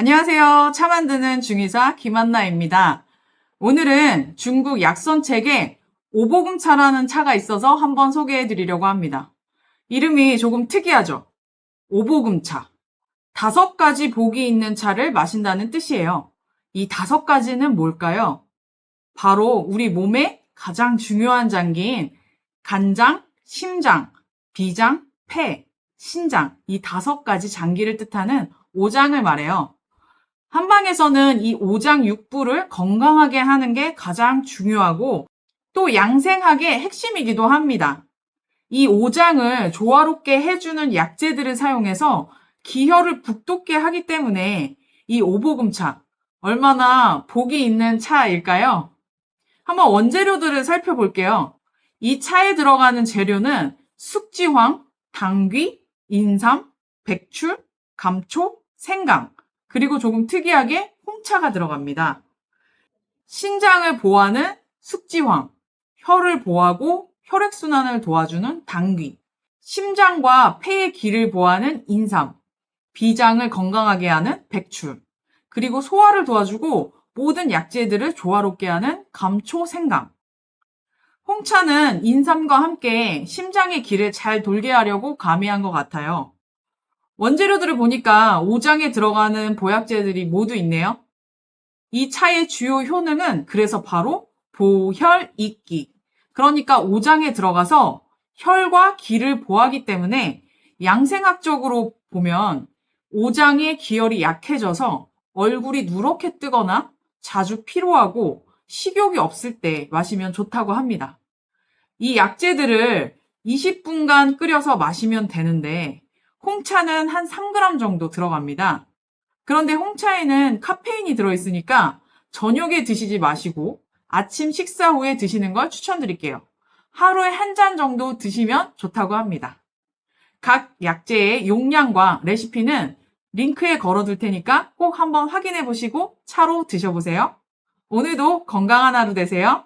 안녕하세요. 차 만드는 중의사 김한나입니다. 오늘은 중국 약선책에 오보금차라는 차가 있어서 한번 소개해 드리려고 합니다. 이름이 조금 특이하죠? 오보금차. 다섯 가지 복이 있는 차를 마신다는 뜻이에요. 이 다섯 가지는 뭘까요? 바로 우리 몸의 가장 중요한 장기인 간장, 심장, 비장, 폐, 신장 이 다섯 가지 장기를 뜻하는 오장을 말해요. 한방에서는 이 오장 육부를 건강하게 하는 게 가장 중요하고 또 양생학의 핵심이기도 합니다. 이 오장을 조화롭게 해주는 약재들을 사용해서 기혈을 북돋게 하기 때문에 이 오보금차 얼마나 복이 있는 차일까요? 한번 원재료들을 살펴볼게요. 이 차에 들어가는 재료는 숙지황, 당귀, 인삼, 백출, 감초, 생강, 그리고 조금 특이하게 홍차가 들어갑니다. 신장을 보호하는 숙지황, 혀를 보호하고 혈액순환을 도와주는 당귀, 심장과 폐의 기를 보호하는 인삼, 비장을 건강하게 하는 백출, 그리고 소화를 도와주고 모든 약재들을 조화롭게 하는 감초, 생강. 홍차는 인삼과 함께 심장의 기를 잘 돌게 하려고 가미한 것 같아요. 원재료들을 보니까 오장에 들어가는 보약제들이 모두 있네요. 이 차의 주요 효능은 그래서 바로 보혈 익기. 그러니까 오장에 들어가서 혈과 기를 보하기 때문에 양생학적으로 보면 오장의 기혈이 약해져서 얼굴이 누렇게 뜨거나 자주 피로하고 식욕이 없을 때 마시면 좋다고 합니다. 이 약재들을 20분간 끓여서 마시면 되는데 홍차는 한 3g 정도 들어갑니다. 그런데 홍차에는 카페인이 들어있으니까 저녁에 드시지 마시고 아침 식사 후에 드시는 걸 추천드릴게요. 하루에 한 잔 정도 드시면 좋다고 합니다. 각 약재의 용량과 레시피는 링크에 걸어둘 테니까 꼭 한번 확인해 보시고 차로 드셔보세요. 오늘도 건강한 하루 되세요.